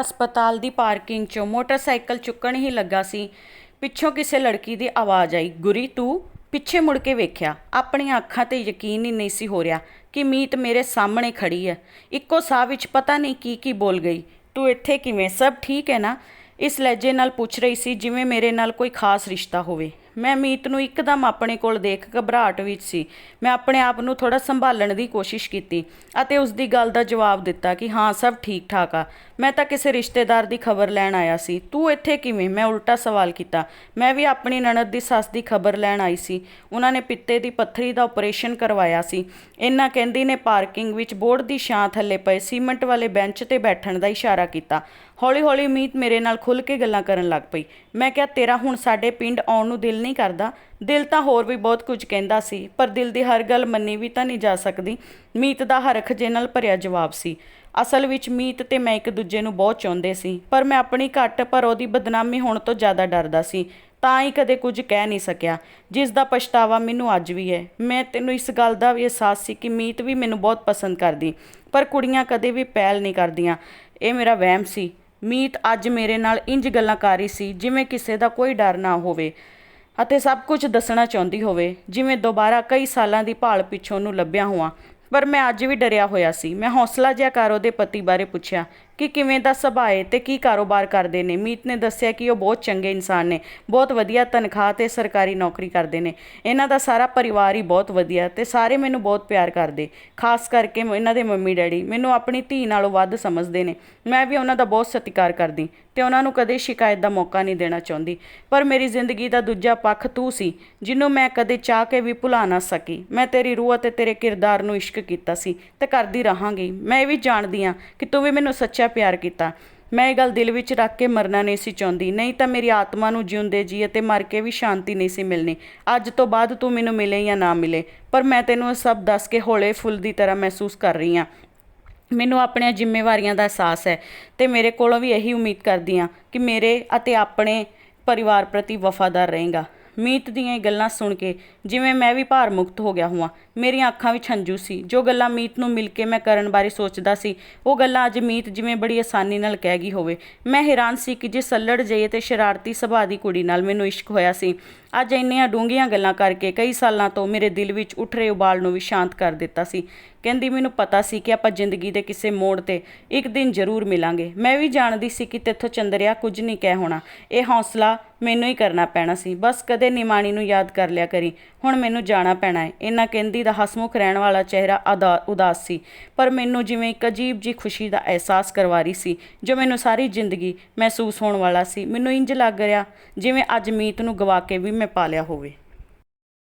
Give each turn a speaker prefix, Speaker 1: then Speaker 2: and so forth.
Speaker 1: ਹਸਪਤਾਲ ਦੀ ਪਾਰਕਿੰਗ 'ਚੋਂ ਮੋਟਰਸਾਈਕਲ ਚੁੱਕਣ ਹੀ ਲੱਗਾ ਸੀ। ਪਿੱਛੋਂ ਕਿਸੇ ਲੜਕੀ ਦੀ ਆਵਾਜ਼ ਆਈ, ਗੁਰੀ, ਤੂੰ ਪਿੱਛੇ ਮੁੜ ਕੇ ਵੇਖਿਆ? ਆਪਣੀਆਂ ਅੱਖਾਂ ਤੇ ਯਕੀਨ ਹੀ ਨਹੀਂ ਸੀ ਹੋ ਰਿਹਾ ਕਿ ਮੀਤ ਮੇਰੇ ਸਾਹਮਣੇ ਖੜੀ ਹੈ। ਇੱਕੋ ਸਾਹ ਵਿੱਚ ਪਤਾ ਨਹੀਂ ਕੀ ਕੀ ਬੋਲ ਗਈ। ਤੂੰ ਇੱਥੇ ਕਿਵੇਂ? ਸਭ ਠੀਕ ਹੈ ਨਾ? ਇਸ ਲਹਿਜੇ ਨਾਲ ਪੁੱਛ ਰਹੀ ਸੀ, ਜਿਵੇਂ ਮੇਰੇ ਨਾਲ ਕੋਈ ਖਾਸ ਰਿਸ਼ਤਾ ਹੋਵੇ। ਮੈਂ ਮੀਤ ਨੂੰ ਇੱਕਦਮ ਆਪਣੇ ਕੋਲ ਦੇਖ ਘਬਰਾਹਟ ਵਿੱਚ ਸੀ। ਮੈਂ ਆਪਣੇ ਆਪ ਨੂੰ ਥੋੜਾ ਸੰਭਾਲਣ ਦੀ ਕੋਸ਼ਿਸ਼ ਕੀਤੀ ਅਤੇ ਉਸ ਦੀ ਗੱਲ ਦਾ ਜਵਾਬ ਦਿੱਤਾ ਕਿ ਹਾਂ, ਸਭ ਠੀਕ ਠਾਕ ਆ। ਮੈਂ ਤਾਂ ਕਿਸੇ ਰਿਸ਼ਤੇਦਾਰ ਦੀ ਖਬਰ ਲੈਣ ਆਇਆ ਸੀ। ਤੂੰ ਇੱਥੇ ਕਿਵੇਂ? ਮੈਂ ਉਲਟਾ ਸਵਾਲ ਕੀਤਾ। ਮੈਂ ਵੀ ਆਪਣੀ ਨਣਦ ਦੀ ਸੱਸ ਦੀ ਖਬਰ ਲੈਣ ਆਈ ਸੀ। ਉਹਨਾਂ ਨੇ ਪਿੱਤੇ ਦੀ ਪੱਥਰੀ ਦਾ ਆਪਰੇਸ਼ਨ ਕਰਵਾਇਆ ਸੀ। ਇਹਨਾਂ ਕਹਿੰਦੀ ਨੇ ਪਾਰਕਿੰਗ ਵਿੱਚ ਬੋਰਡ ਦੀ ਛਾਂ ਥੱਲੇ ਪਏ ਸੀਮੈਂਟ ਵਾਲੇ ਬੈਂਚ ਤੇ ਬੈਠਣ ਦਾ ਇਸ਼ਾਰਾ ਕੀਤਾ। ਹੌਲੀ-ਹੌਲੀ ਮੀਤ ਮੇਰੇ ਨਾਲ ਖੁੱਲ ਕੇ ਗੱਲਾਂ ਕਰਨ ਲੱਗ ਪਈ। ਮੈਂ ਕਿਹਾ, ਤੇਰਾ ਹੁਣ ਸਾਡੇ ਪਿੰਡ ਆਉਣ ਨੂੰ ਦਿਲ ਨਹੀਂ ਕਰਦਾ। ਦਿਲ ਤਾਂ ਹੋਰ ਵੀ ਬਹੁਤ ਕੁਝ ਕਹਿੰਦਾ ਸੀ, ਪਰ ਦਿਲ ਦੀ ਹਰ ਗੱਲ ਮੰਨੀ ਵੀ ਤਾਂ ਨਹੀਂ ਜਾ ਸਕਦੀ। ਮੀਤ ਦਾ ਹਰ ਖਜੇ ਨਾਲ ਭਰਿਆ ਜਵਾਬ ਸੀ। ਅਸਲ ਵਿੱਚ ਮੀਤ ਤੇ ਮੈਂ ਇੱਕ ਦੂਜੇ ਨੂੰ ਬਹੁਤ ਚਾਹੁੰਦੇ ਸੀ, ਪਰ ਮੈਂ ਆਪਣੀ ਘੱਟ, ਪਰ ਉਹਦੀ ਬਦਨਾਮੀ ਹੋਣ ਤੋਂ ਜ਼ਿਆਦਾ ਡਰਦਾ ਸੀ। ਤਾਂ ਹੀ ਕਦੇ ਕੁਝ ਕਹਿ ਨਹੀਂ ਸਕਿਆ। ਜਿਸ ਦਾ ਪਛਤਾਵਾ ਮੈਨੂੰ ਅੱਜ ਵੀ ਹੈ। ਮੈਂ ਤੈਨੂੰ ਇਸ ਗੱਲ ਦਾ ਵੀ ਅਹਿਸਾਸ ਸੀ ਕਿ ਮੀਤ ਵੀ ਮੈਨੂੰ ਬਹੁਤ ਪਸੰਦ ਕਰਦੀ, ਪਰ ਕੁੜੀਆਂ ਕਦੇ ਵੀ ਪਹਿਲ ਨਹੀਂ ਕਰਦੀਆਂ। ਇਹ ਮੇਰਾ ਵਹਿਮ ਸੀ। ਮੀਤ ਅੱਜ ਮੇਰੇ ਨਾਲ ਇੰਜ ਗੱਲਾਂ ਕਰ ਰਹੀ ਸੀ, ਜਿਵੇਂ ਕਿਸੇ ਦਾ ਕੋਈ ਡਰ ਨਾ ਹੋਵੇ। ਅਤੇ ਸਭ ਕੁਝ ਦੱਸਣਾ ਚਾਹੁੰਦੀ ਹੋਵੇ, ਜਿਵੇਂ ਦੁਬਾਰਾ ਕਈ ਸਾਲਾਂ ਦੀ ਭਾਲ ਪਿੱਛੋਂ ਨੂੰ ਲੱਭਿਆ ਹੋਵਾਂ। ਪਰ ਮੈਂ ਅੱਜ ਵੀ ਡਰਿਆ ਹੋਇਆ ਸੀ। ਮੈਂ ਹੌਸਲਾ ਜਿਹਾ ਕਰ ਉਹਦੇ ਪਤੀ ਬਾਰੇ ਪੁੱਛਿਆ ਕਿ ਕਿਵੇਂ ਦਾ ਸੁਭਾਅ ਹੈ ਤੇ ਕੀ ਕਾਰੋਬਾਰ ਕਰਦੇ ਨੇ। ਮੀਤ ਨੇ ਦੱਸਿਆ ਕਿ ਉਹ ਬਹੁਤ ਚੰਗੇ ਇਨਸਾਨ ਨੇ, ਬਹੁਤ ਵਧੀਆ ਤਨਖਾਹ ਤੇ ਸਰਕਾਰੀ ਨੌਕਰੀ ਕਰਦੇ ਨੇ। ਇਹਨਾਂ ਦਾ ਸਾਰਾ ਪਰਿਵਾਰ ਹੀ ਬਹੁਤ ਵਧੀਆ ਤੇ ਸਾਰੇ ਮੈਨੂੰ ਬਹੁਤ ਪਿਆਰ ਕਰਦੇ। ਖਾਸ ਕਰਕੇ ਇਹਨਾਂ ਦੇ ਮੰਮੀ ਡੈਡੀ ਮੈਨੂੰ ਆਪਣੀ ਧੀ ਨਾਲੋਂ ਵੱਧ ਸਮਝਦੇ ਨੇ। ਮੈਂ ਵੀ ਉਹਨਾਂ ਦਾ ਬਹੁਤ ਸਤਿਕਾਰ ਕਰਦੀ ਤੇ ਉਹਨਾਂ ਨੂੰ ਕਦੇ ਸ਼ਿਕਾਇਤ ਦਾ ਮੌਕਾ ਨਹੀਂ ਦੇਣਾ ਚਾਹੁੰਦੀ। ਪਰ ਮੇਰੀ ਜ਼ਿੰਦਗੀ ਦਾ ਦੂਜਾ ਪੱਖ ਤੂੰ ਸੀ ਜਿਹਨੂੰ ਮੈਂ ਕਦੇ ਚਾਹ ਕੇ ਵੀ ਭੁਲਾ ਨਾ ਸਕੀ। ਮੈਂ ਤੇਰੀ ਰੂਹ ਅਤੇ ਤੇਰੇ ਕਿਰਦਾਰ ਨੂੰ ਇਸ਼ਕ ਕੀਤਾ ਸੀ ਤੇ ਕਰਦੀ ਰਹਾਂਗੀ। ਮੈਂ ਇਹ ਵੀ ਜਾਣਦੀ ਹਾਂ ਕਿ ਤੂੰ ਵੀ ਮੈਨੂੰ ਸੱਚਾ ਪਿਆਰ ਕੀਤਾ। ਮੈਂ ਇਹ ਗੱਲ ਦਿਲ ਵਿੱਚ ਰੱਖ ਕੇ ਮਰਨਾ ਨਹੀਂ ਸੀ ਚਾਹੁੰਦੀ। ਨਹੀਂ ਤਾਂ ਮੇਰੀ ਆਤਮਾ ਨੂੰ ਜਿਉਂਦੇ ਜੀ ਅਤੇ ਮਰ ਕੇ ਵੀ ਸ਼ਾਂਤੀ ਨਹੀਂ ਸੀ ਮਿਲਣੀ। ਅੱਜ ਤੋਂ ਬਾਅਦ ਤੂੰ ਮੈਨੂੰ ਮਿਲੇ ਜਾਂ ਨਾ ਮਿਲੇ, ਪਰ ਮੈਂ ਤੈਨੂੰ ਇਹ ਸਭ ਦੱਸ ਕੇ ਹੌਲੇ ਫੁੱਲ ਦੀ ਤਰ੍ਹਾਂ ਮਹਿਸੂਸ ਕਰ ਰਹੀ ਹਾਂ। ਮੈਨੂੰ ਆਪਣੀਆਂ ਜ਼ਿੰਮੇਵਾਰੀਆਂ ਦਾ ਅਹਿਸਾਸ ਹੈ ਤੇ ਮੇਰੇ ਕੋਲੋਂ ਵੀ ਇਹੀ ਉਮੀਦ ਕਰਦੀ ਹਾਂ ਕਿ ਮੇਰੇ ਅਤੇ ਆਪਣੇ ਪਰਿਵਾਰ ਪ੍ਰਤੀ ਵਫਾਦਾਰ ਰਹੇਗਾ। ਮੀਤ ਦੀਆਂ ਇਹ ਗੱਲਾਂ ਸੁਣ ਕੇ ਜਿਵੇਂ ਮੈਂ ਵੀ ਭਾਰ ਮੁਕਤ ਹੋ ਗਿਆ ਹਾਂ ਮੇਰੀਆਂ ਅੱਖਾਂ ਵਿੱਚ ਹੰਝੂ ਸੀ। ਜੋ ਗੱਲਾਂ ਮੀਤ ਨੂੰ ਮਿਲ ਕੇ ਮੈਂ ਕਰਨ ਬਾਰੇ ਸੋਚਦਾ ਸੀ, ਉਹ ਗੱਲਾਂ ਅੱਜ ਮੀਤ ਜਿਵੇਂ ਬੜੀ ਆਸਾਨੀ ਨਾਲ ਕਹਿ ਗਈ ਹੋਵੇ। ਮੈਂ ਹੈਰਾਨ ਸੀ ਕਿ ਜੇ ਸੱਲੜ ਜਿਹੀ ਤੇ ਸ਼ਰਾਰਤੀ ਸੁਭਾਅ ਦੀ ਕੁੜੀ ਨਾਲ ਮੈਨੂੰ ਇਸ਼ਕ ਹੋਇਆ ਸੀ। ਅੱਜ ਇੰਨੀਆਂ ਡੂੰਘੀਆਂ ਗੱਲਾਂ ਕਰਕੇ ਕਈ ਸਾਲਾਂ ਤੋਂ ਮੇਰੇ ਦਿਲ ਵਿੱਚ ਉੱਠ ਰਹੇ ਉਬਾਲ ਨੂੰ ਵੀ ਸ਼ਾਂਤ ਕਰ ਦਿੱਤਾ ਸੀ। ਕਹਿੰਦੀ, ਮੈਨੂੰ ਪਤਾ ਸੀ ਕਿ ਆਪਾਂ ਜ਼ਿੰਦਗੀ ਦੇ ਕਿਸੇ ਮੋੜ ਤੇ ਇੱਕ ਦਿਨ ਜ਼ਰੂਰ ਮਿਲਾਂਗੇ। ਮੈਂ ਵੀ ਜਾਣਦੀ ਸੀ ਕਿ ਤੇਥੋਂ ਚੰਦਰਿਆ ਕੁਝ ਨਹੀਂ ਕਹਿ ਹੋਣਾ। ਇਹ ਹੌਸਲਾ ਮੈਨੂੰ ਹੀ ਕਰਨਾ ਪੈਣਾ ਸੀ। ਬਸ ਕਦੇ ਨਿਮਾਣੀ ਨੂੰ ਯਾਦ ਕਰ ਲਿਆ ਕਰੀ। ਹੁਣ ਮੈਨੂੰ ਜਾਣਾ ਪੈਣਾ ਹੈ। ਇਹਨਾਂ ਕਹਿੰਦੀ ਦਾ ਹਸਮੁਖ ਰਹਿਣ ਵਾਲਾ ਚਿਹਰਾ ਅਦਾ- ਉਦਾਸ ਸੀ। ਪਰ ਮੈਨੂੰ ਜਿਵੇਂ ਇੱਕ ਅਜੀਬ ਜੀ ਖੁਸ਼ੀ ਦਾ ਅਹਿਸਾਸ ਕਰਵਾ ਰਹੀ ਸੀ, ਜੋ ਮੈਨੂੰ ਸਾਰੀ ਜ਼ਿੰਦਗੀ ਮਹਿਸੂਸ ਹੋਣ ਵਾਲਾ ਸੀ। ਮੈਨੂੰ ਇੰਜ ਲੱਗ ਰਿਹਾ ਜਿਵੇਂ ਅੱਜ ਮੀਤ ਨੂੰ ਗਵਾ ਕੇ ਵੀ ਮੈਂ ਪਾਲਿਆ ਹੋਵੇ।